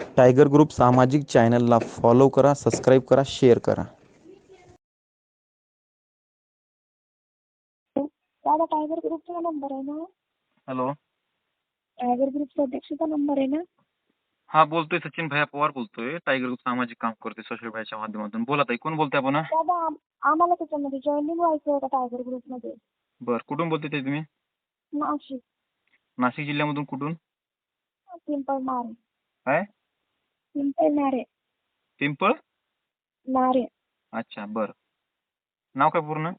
Tiger group सामाजिक चॅनलला follow करा सबस्क्राईब करा शेअर करा. दादा टायगर ग्रुपचा नंबर आहे ना? हॅलो. टायगर ग्रुपचा अध्यक्षाचा नंबर आहे ना? हा बोलतोय सचिन भैया पवार बोलतोय. टायगर ग्रुप सामाजिक काम करतोय सोशल मीडियाच्या माध्यमातून. बोला ताई कोण बोलतोय आपण दादा आम- आम्हाला त्याच्यामध्ये जॉईनिंग व्हायचं होतं टायगर ग्रुपमध्ये. बर कुठून बोलतोय ताई तुम्ही? नाशिक. नाशिक जिल्ह्यामधून कुठून? पिंपळ नारे काय? पिंपळ नारे पिंपळ? नारे अच्छा बर. नाव काय पूर्ण?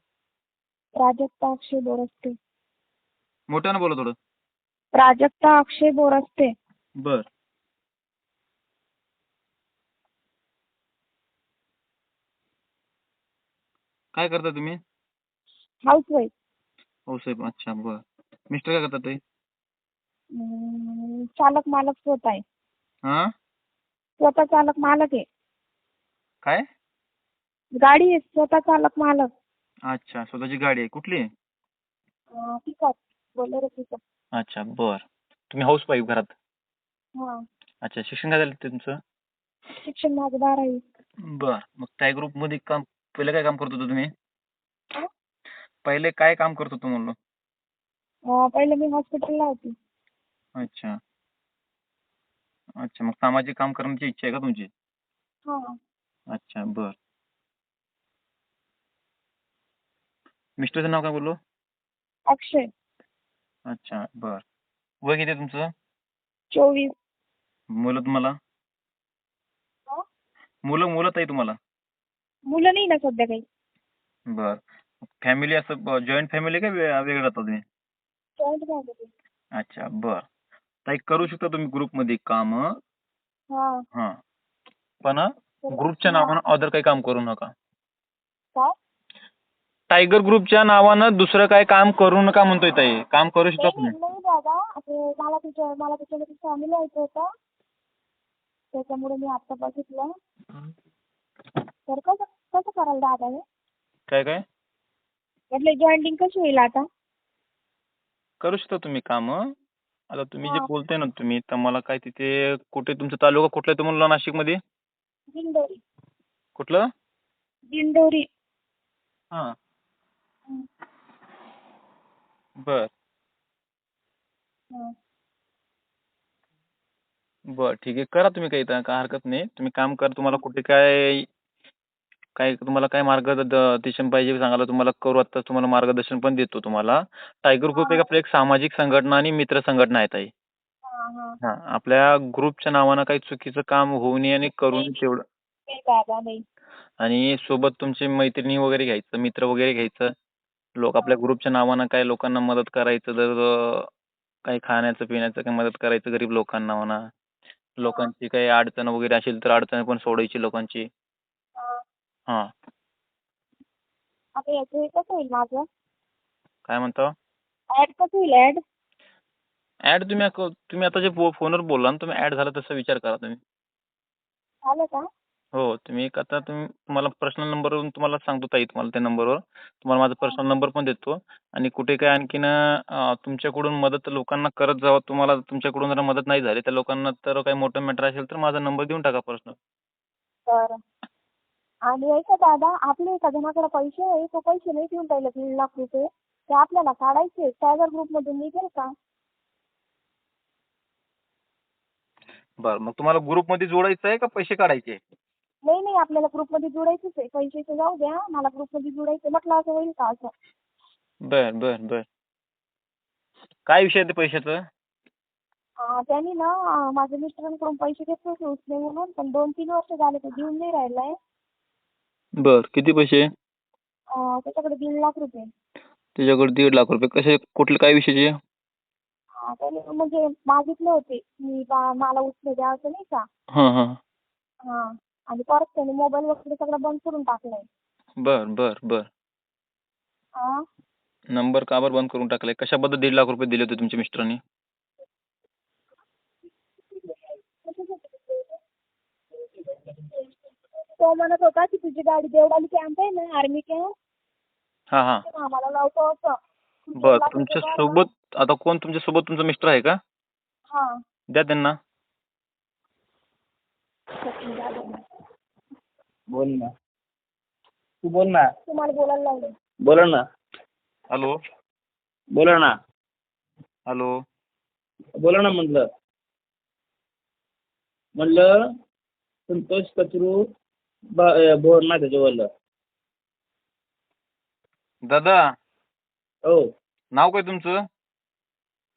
प्राजक्ता अक्षय बोरस्ते. मोठ्यानं बोला थोडं. प्राजक्ता अक्षय बोरस्ते. बर. काय करता तुम्ही? हाऊसवाईफ. हो साहेब अच्छा बर. मिस्टर काय करतात ताई? चालक मालक स्वतः आहे. हा? स्वतः चालक मालक आहे. काय? गाडी आहे स्वतः चालक मालक. अच्छा स्वतःची गाडी आहे. कुठली? Pickup Bolero pickup. अच्छा बर. तुम्ही हाऊस वाईफ घरात? हां. अच्छा शिक्षण काय झालं तुमचं? शिक्षण माझं बारावी. बर. मग त्या ग्रुपमध्ये काम पहिले काय काम करत होता तुम्ही? पहिले काय काम करत होतो म्हणलो? अं, पहिले मी हॉस्पिटलला होती. अच्छा. अच्छा मग सामाजिक काम करण्याची इच्छा आहे का तुमची? हां. अच्छा बर. मिस्टरचं नाव काय बोललो? अक्षय. अच्छा बर. वय किती आहे तुमचं? चोवीस. मुलं तुम्हाला? हा? मुलं मुलं ताई तुम्हाला? मुलं नाही ना सध्या काही. बर. फॅमिली असं जॉईंट फॅमिली का वे- वेगळं राहता तुम्ही? जॉईंट फॅमिली अच्छा बर. ताई करू शकता तुम्ही ग्रुपमध्ये काम? हां. हां. पण ग्रुपच्या नावानं अदर काही काम करू नका. काय? टायगर ग्रुपच्या नावानं दुसरं काय काम करू नका म्हणतोय ताई. काम करू शकता नाही तुम्ही. नाही दादा. ते मला तिच्या मला त्याच्यामध्ये फॅमिली यायचं होतं. त्याच्यामुळे मी आता बघितलं. तर कसं कसं करायला दादा हे? काय काय? म्हटलं जॉईनिंग कशी होईल आता? करू शकता तुम्ही काम. आता तुम्ही जे. बोलताय ना तुम्ही तर मला काय तिथे कुठे तुमचा तालुका कुठला आहे तुम्हाला नाशिकमध्ये? दिंडोरी. कुठलं? दिंडोरी. हां. बर. बर ठीक आहे. करा तुम्ही काही काय हरकत नाही. तुम्ही काम करा तुम्हाला कुठे काय काय तुम्हाला काय मार्गदर्शन पाहिजे सांगायला तुम्हाला करू आता तुम्हाला मार्गदर्शन पण देतो तुम्हाला. टायगर ग्रुप एक आपली एक सामाजिक संघटना आणि मित्र संघटना आहे ताई. हां आपल्या ग्रुपच्या नावानं काही चुकीचं काम होऊ नये आणि करू नये तेवढं आणि सोबत तुमचे मैत्रिणी वगैरे घ्यायचं मित्र वगैरे घ्यायचं. लोक आपल्या ग्रुपच्या नावानं काय लोकांना मदत करायचं जर काही खाण्याचं पिण्याचं काही मदत करायचं गरीब लोकांना म्हणा. लोकांची काही अडचण वगैरे असेल तर अडचण पण सोडायची लोकांची. हां. आता याचं हे कसं होईल माझं? काय म्हणतो? ऍड कसं होईल ऍड ॲड तुम्ही अक- तुम्ही आता जे फो फोनवर बोलला ना तुम्ही ॲड झाला तसा विचार करा तुम्ही. झालं का? हो तुम्ही एक आता तुम्ही तुम्हाला पर्सनल नंबरवरून तुम्हाला सांगतो ताई तुम्हाला त्या नंबरवर तुम्हाला माझा पर्सनल नंबर पण देतो. आणि कुठे काय आणखीन अं, तुमच्याकडून मदत लोकांना करत जावं तुम्हाला तुमच्याकडून जर मदत नाही झाली तर लोकांना तर काही मोठं मॅटर असेल तर माझा नंबर देऊन टाका पर्सनल बरं. आणि ऐका दादा आपले एका जणाकडे पैसे आहे तो पैसे नाही देऊन राहिले तीन लाख रुपये. ते आपल्याला काढायचे टायगर ग्रुपमधून निघेल का? बरं मग तुम्हाला ग्रुपमध्ये जोडायचं आहे का पैसे काढायचे? नाही नाही आपल्याला ग्रुपमध्ये जोडायचंच आहे. पैशाचं जाऊ द्या मला ग्रुपमध्ये जोडायचं म्हटलं असं होईल का असं? बर बर बर. काय विषय आहे ते पैशाचं? अं, त्यांनी ना अं, माझ्या मिस्टरांकडून पैसे घेतले होते उसने म्हणून पण दोन तीन वर्ष झाले ते देऊन नाही राहिलाय. बर किती पैसे? अं, त्याच्याकडे दीड लाख रुपये. त्याच्याकडे दीड लाख रुपये. कसे कुठले काय विषयाचे? अं, त्याने म्हणजे मागितले होते. की बा मला उसने द्यायचं नाही का? हां हां. हां. आणि परत त्याने मोबाईल वगैरे सगळं बंद करून टाकलंय. बर बर बर. हां नंबर का बरं बंद करून टाकलाय? कशाबद्दल दीड लाख रुपये दिले होते तुमच्या मिस्टरांनी? तो म्हणत होता की तुझी गाडी देवडाली कॅम्प आहे ना आर्मी कॅम्प हां हां. आम्हाला लावतो होतं बर तुमच्यासोबत आता कोण तुमच्यासोबत तुमचा मिस्टर आहे का? हां. द्या त्यांना. बोल ना. तू बोल ना. तुम्हाला बोलायला लावलं. बोला ना. हॅलो. बोला ना. हॅलो. बोला ना म्हटलं. म्हटलं संतोष कचरू बा- बोर ना त्याच्यावरलं दादा? हो. नाव काय तुमचं?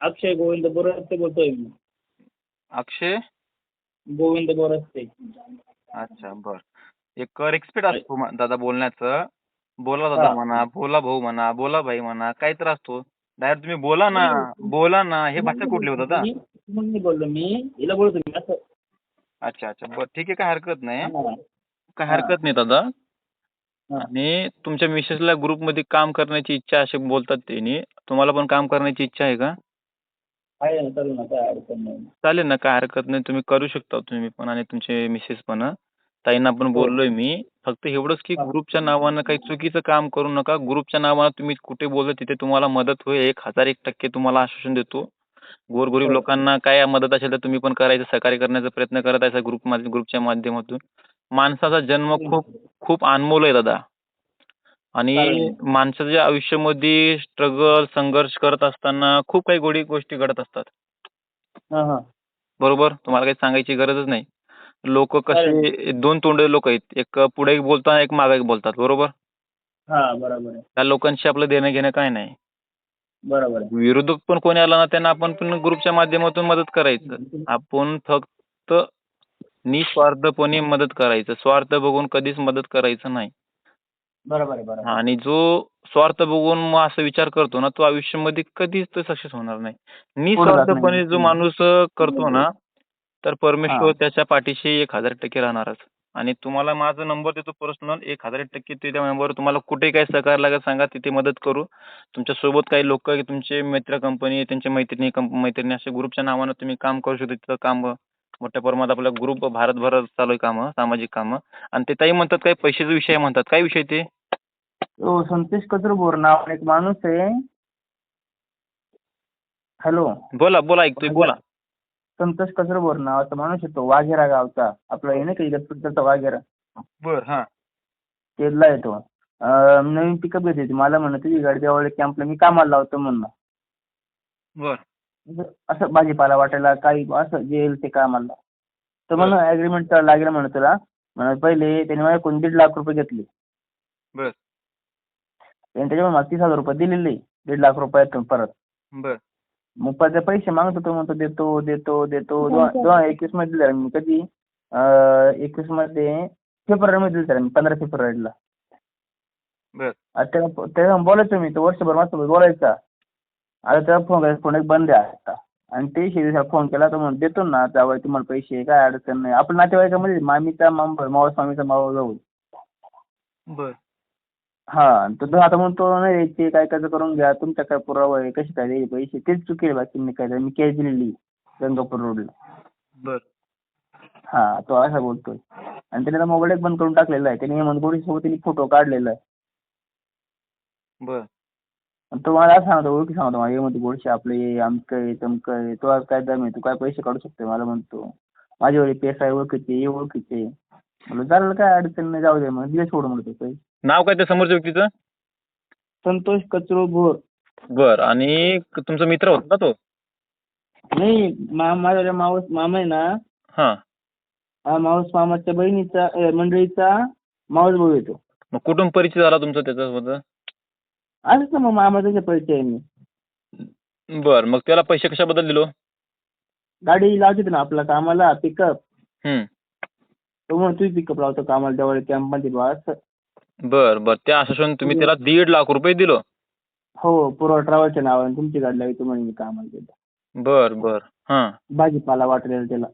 अक्षय गोविंद बोरस्ते बोलतोय मी. अक्षय? गोविंद बोरस्ते. अच्छा बर. एक रिस्पेक्ट असतो मा- दादा बोलण्याचं. बोला दादा हा. म्हणा बोला भाऊ म्हणा बोला भाई म्हणा काही तर असतो? डायरेक्ट तुम्ही बोला ना बोला ना हे भाषा कुठली होत दादा? मी- मी बोललो मी हिला बोलतो मी असं. अच्छा अच्छा बर ठीक आहे काय हरकत नाही. हा. काय हरकत नाही दादा. हा. आणि तुमच्या मिसेसला ग्रुपमध्ये काम करण्याची इच्छा असे बोलतात त्यांनी. तुम्हाला पण काम करण्याची इच्छा आहे का? आहे ना चालू ना काय अडचण नाही. चालेल ना काय हरकत नाही. तुम्ही करू शकता तुम्ही पण आणि तुमचे मिसेस पण ताईंना पण बोललोय मी. फक्त एवढंच की हा. ग्रुपच्या नावानं काही चुकीचं काम करू नका. ग्रुपच्या नावानं तुम्ही कुठे बोललं तिथे तुम्हाला मदत होईल. एक हजार एक टक्के तुम्हाला आश्वासन देतो. गोरगरीब हो. लोकांना काय मदत असेल तर तुम्ही पण करायचं सहकार्य करण्याचा प्रयत्न करत आहे ग्रुप ग्रुपच्या माध्यमातून. माणसाचा जन्म खूप खूप अनमोल आहे दादा. आणि. माणसाच्या आयुष्यामध्ये स्ट्रगल संघर्ष करत असताना खूप काही गोडी गोष्टी घडत असतात. बरोबर? तुम्हाला काही सांगायची गरजच नाही. लोक कसे दोन तोंडे लोक आहेत. एक पुढे बोलतात एक मागे बोलतात. बरोबर? हा त्या लोकांशी आपलं देणं घेणं काय नाही. बरोबर. विरोधक पण कोणी आला ना त्यांना आपण पण ग्रुपच्या माध्यमातून मदत करायचं. आपण फक्त निस्वार्थपणे मदत करायचं. स्वार्थ बघून कधीच मदत करायचं नाही. बरोबर आहे बरोबर आणि जो स्वार्थ बघून मग असं विचार करतो ना तो आयुष्यामध्ये कधीच तो सक्सेस होणार नाही. निस्वार्थपणे जो. माणूस करतो ना तर परमेश्वर. त्याच्या पाठीशी एक हजार टक्के राहणारच. आणि तुम्हाला माझा नंबर देतो पर्सनल एक हजार टक्के त्या नंबरवर तुम्हाला कुठे काय सहकार्य लागत सांगा तिथे मदत करू. तुमच्यासोबत काही लोक तुमचे मित्र कंपनी त्यांचे मैत्रिणी मैत्रिणी असे ग्रुपच्या नावानं तुम्ही काम करू शकता तिथं काम मोठ्या प्रमाणात आपला ग्रुप भारतभर चालू आहे कामं सामाजिक कामं. आणि ते ताई म्हणतात काही पैशाचा विषय म्हणतात. काय विषय ते? हो संतोष कचरबोर नाव एक माणूस आहे. हॅलो बोला बोला ऐकतोय बोला. संतोष कचरबोर नावाचा माणूस आहे तो वाघेरा गावचा. आपला आहे ना काही इगतपुरचा वाघेरा? बर हा. तेजला येतो अं, नवीन पिकअप घेतली होती. मला म्हणत तुझी गाडी जवळ कॅम्पला मी कामाला लावतो म्हणणं बर. असं भाजीपाला वाटायला काही असं जे येईल ते कामाला. तर म्हणून ॲग्रीमेंट लागेल म्हणत तुला. म्हणत पहिले त्याने माझ्याकडून दीड लाख रुपये घेतले. बर. त्याने त्याच्यामुळे मला तीस हजार रुपये दिलेले. दीड लाख रुपयातून परत. बर. मग परत पैसे मागत होतो म्हणतो देतो देतो देतो. दोन हजार एकवीसमध्ये दिले मी कधी अं, एकवीसमध्ये फेब्रुवारीमध्ये दिले मी पंधरा फेब्रुवारीला. बर. आता त्याला त्याला बोलायचो मी तो वर्षभर माझ्यासोबत बोलायचा. आता त्याला फोन करायचा फोन एक बंद आहे आता आणि ते दिवसाला फोन केला तर म्हणून देतो ना त्यावेळी तुम्हाला पैसे काय अडचण नाही. आपण नातेवाईकामध्ये मामीचा मामा मावस मामीचा मावा जाऊ बर. हा तर तो आता म्हणतो नाही द्यायचे काय काय करून घ्या तुमच्या काय पुरावा आहे कसे काय द्यायचे पैसे तेच चुकीचे बाकी मी काय मी कॅश दिलेली गंगापूर रोडला बर. हा तो असा बोलतोय. आणि त्याने मोबाईल एक बंद करून टाकलेला आहे. त्याने गोडसे सोबत त्यांनी फोटो काढलेला आहे. बर. तो मला सांगतो ओळखी सांगतो मला. हेमंत गोडसे आपले आमकं आहे तमकं आहे तो आज काय दम आहे? तू काय पैसे काढू शकतो? मला म्हणतो. माझ्यावर पैसा आहे ओळखीचे हे ओळखीचे. म्हणलं चालेल काय अडचण नाही जाऊ दे मग. दिले सोड म्हणतो पैसे. नाव काय त्या समोरच्या व्यक्तीचं? संतोष कचरो भोर. बर. आणि क- तुमचा मित्र होता ना तो? नाही मा माझ्या मावस मामा आहे ना? हा. हा मावस मामाच्या बहिणीचा अ, मंडळीचा मावस भाऊ येतो मग कुठून परिचय झाला तुमचा त्याच्यासोबत असंच ना मग मामाचा परिचय आहे मी. बर मग त्याला पैसे कशाबद्दल दिलो? गाडी लावते ना आपला कामाला पिकअप तो म्हणून तुम्ही पिकअप लावतो कामाला जवळ कॅम्पमध्ये बा असं. बर बर. त्या आश्वासन तुम्ही त्याला दीड लाख रुपये दिलो? हो पूर्व ट्रॅव्हलच्या नावाने तुमची गाडी लावतो म्हणे मी कामाला तिथं बर बर. हा. भाजीपाला वाटलेला त्याला.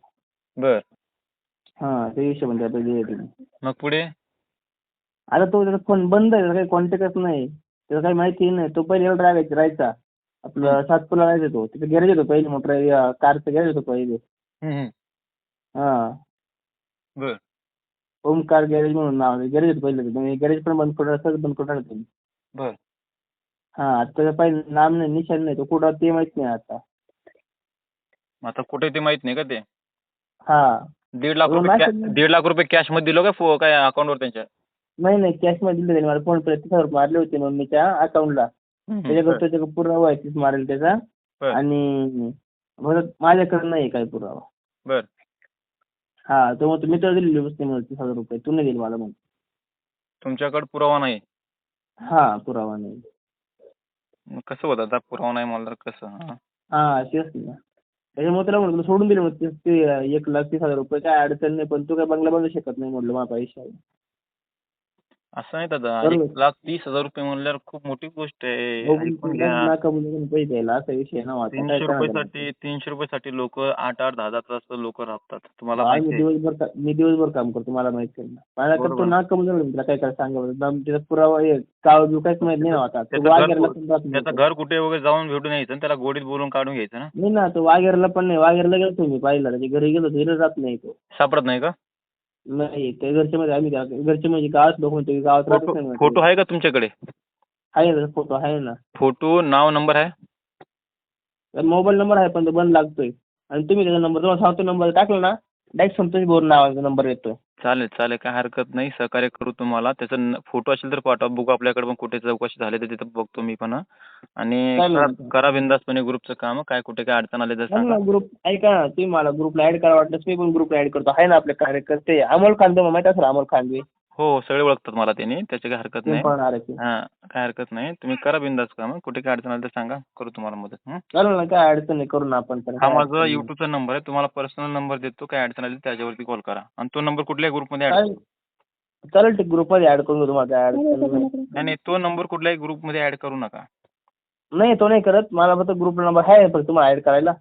बर. हा त्या हिशोबाने पैसे दिले तुम्ही मग पुढे? आता तो त्याचा फोन बंद आहे काही कॉन्टॅक्टच नाही. त्याला काही माहिती नाही. तो पहिले एवढा राहायचा राहायचा. आपलं सातपूरला राहायचा तो तिथे गॅरेज होतं पहिले मोटर कारचं गॅरेज होतं पहिले. हा. बर. ओमकार गॅरेज म्हणून नाव आहे. गॅरेज होतं पहिलं तुम्ही गॅरेज पण बंद करून सगळं बंद करून तुम्ही बर. हा आता त्याचं पहिले नाम नाही निशाण नाही. तो कुठं ते माहीत नाही आता. आता कुठे ते माहीत नाही का ते? हा. दीड लाख हो, रुपये कॅ-. दीड लाख रुपये कॅशमध्ये दिलो का फो- काय अकाउंटवर त्यांच्या? नाही नाही कॅशमध्ये दिलं त्याने मला फोन पे तीस हजार रुपये मारले होते मम्मीच्या अकाउंटला त्याच्याकडे पुरावा आहे तीस मारेल त्याचा. आणि म्हणत माझ्याकडे नाही काय पुरावा. बर. हा तो मग मी तर दिलेली वस्तू मला तीस हजार रुपये. तू नाही दिली मला म्हणून. तुमच्याकडे पुरावा नाही? हा पुरावा नाही. मग कसं होतं आता? पुरावा नाही मला कसं? हा. हा तेच ना. त्याच्यामुळे त्याला म्हणलं सोडून दिले मग ते- एक लाख तीस हजार रुपये. काय अडचण नाही पण तू काय बंगला बांधू शकत नाही म्हटलं माझा पैसे असं नाही दादा. बरोबर. एक लाख तीस हजार रुपये म्हणल्यावर खूप मोठी गोष्ट आहे. हो, ऐकून घ्या मुलीकडून पैसे द्यायला? असा विषय ना आता काय तीनशे करणार रुपयासाठी तीनशे रुपयासाठी लोक आठ आठ दहा दहा तास लोक राबतात. तुम्हाला हा, मी माहिती आहे. दिवसभर का- मी दिवसभर काम करतो मला माहिती आहे ना. तो बरोबर. नाक कमी झालं तुला काय काय सांगा बरं. दम- त्याचा पुरावा आहे काळ बिव काहीच माहीत नाही ना आता. तो त्याचं घर पण नाही त्याचं तो. घर कुठे वगैरे जाऊन भेटून यायचं आणि त्याला गोडीत बोलून काढून घ्यायचं ना? नाही ना तो वाघेरला पण नाही. वाघेरला गेलो मी पाहिला त्याच्या घरी गेलो घरी राहत नाही तो. सापडत नाही का? नाही ते घरच्या मध्ये आम्ही त्या- घरचे म्हणजे गावात लोक म्हणतो गावात राहतच फोटो नाही म्हणतो. फोटो आहे का तुमच्याकडे? आहे ना फोटो आहे ना. फोटो नाव नंबर आहे? मोबाईल नंबर आहे पण तो बंद लागतोय. आणि तुम्ही त्याचा नंबर तुम्हाला सांगतो नंबर टाकला ना डायरेक्ट संतोष बोर नावाचा नंबर येतोय. चालेल चालेल. काय हरकत नाही. सहकार्य करू तुम्हाला. त्याचा न- फोटो असेल तर पाठवा. बघू आपल्याकडे पण कुठे चौकशी झाली तर तिथं बघतो मी पण हं. आणि चालेल करा-. करा बिंदासपणे ग्रुपचं काम काय कुठे काय अडचण आली तर सांगा. ग्रुप ऐका ना तुम्ही मला ग्रुपला ऍड करा वाटलं मी पण ग्रुपला ऍड करतो. आहे ना आपले कार्यकर्ते. अमोल खांदे माहिती असेल अमोल खांदे हो सगळे ओळखतात मला त्यांनी त्याची काय हरकत नाही. पण. हा काय हरकत नाही. तुम्ही करा बिंदास काम. कुठे काय अडचण आली तर सांगा. करू तुम्हाला मदत. हं? चालेल ना काय अडचण नाही. करू ना आपण तर हा काय माझा अडचण नाही. युट्यूबचा नंबर आहे. तुम्हाला पर्सनल नंबर देतो. काय अडचण आली तर त्याच्यावरती कॉल करा. आणि तो नंबर कुठल्याही ग्रुपमध्ये ऍड चालेल. चालेल ते ग्रुपमध्ये ऍड करून घेऊ तुम्हाला काय अडचण नाही नाही नाही. तो नंबर कुठल्याही ग्रुपमध्ये ऍड करू नका. नाही तो नाही करत. मला फक्त ग्रुप नंबर आहे फक्त तुम्हाला ऍड करायला.